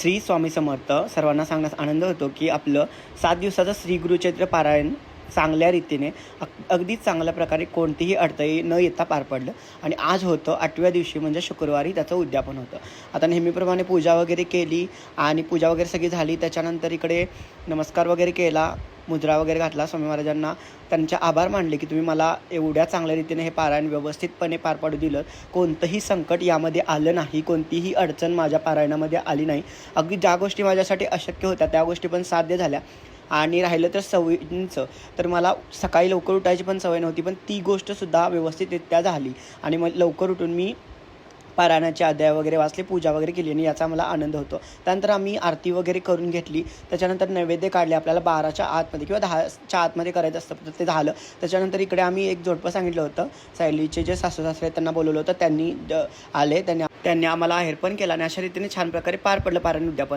श्री स्वामी समर्थ सर्वांना सांगण्यास आनंद होतो की आपलं सात दिवसाचं श्री गुरुचैत्र पारायण चांगल्या रीतीने अग- अगदीच चांगल्या प्रकारे कोणतीही अडथळे न येता पार पडलं. आणि आज होतं आठव्या दिवशी म्हणजे शुक्रवारी त्याचं उद्यापन होतं. आता नेहमीप्रमाणे पूजा वगैरे केली आणि पूजा वगैरे सगळी झाली त्याच्यानंतर इकडे नमस्कार वगैरे केला. मुद्रा वगैरे घातला स्वामी महाराजांना. त्यांचे आभार मानले की तुम्ही मला एवढ्या चांगल्या रीतीने हे पारायण व्यवस्थितपणे पार पाडू दिलं. कोणतंही संकट यामध्ये आलं नाही कोणतीही अडचण माझ्या पारायणामध्ये आली नाही. अगदी ज्या गोष्टी माझ्यासाठी अशक्य होत्या त्या गोष्टी पण साध्य झाल्या. आणि राहिलं तर सवयींचं. तर मला सकाळी लवकर उठायची पण सवय नव्हती पण ती गोष्टसुद्धा व्यवस्थितरित्या झाली. आणि मग लवकर उठून मी पारायणाची अध्याय वगैरे वाचले पूजा वगैरे केली आणि याचा मला आनंद होतो. त्यानंतर आम्ही आरती वगैरे करून घेतली. त्याच्यानंतर नैवेद्य काढले आपल्याला बाराच्या आतमध्ये किंवा दहाच्या आतमध्ये करायचं असतं तर ते झालं. त्याच्यानंतर इकडे आम्ही एक जोडपं सांगितलं होतं. सायलीचे जे सासू सासरे आहेत त्यांना बोलवलं होतं. त्यांनी आले त्यांनी त्यांनी आम्हाला आहेर पण केला आणि अशा रीतीने छान प्रकारे पार पडलं पारायण उद्यापन.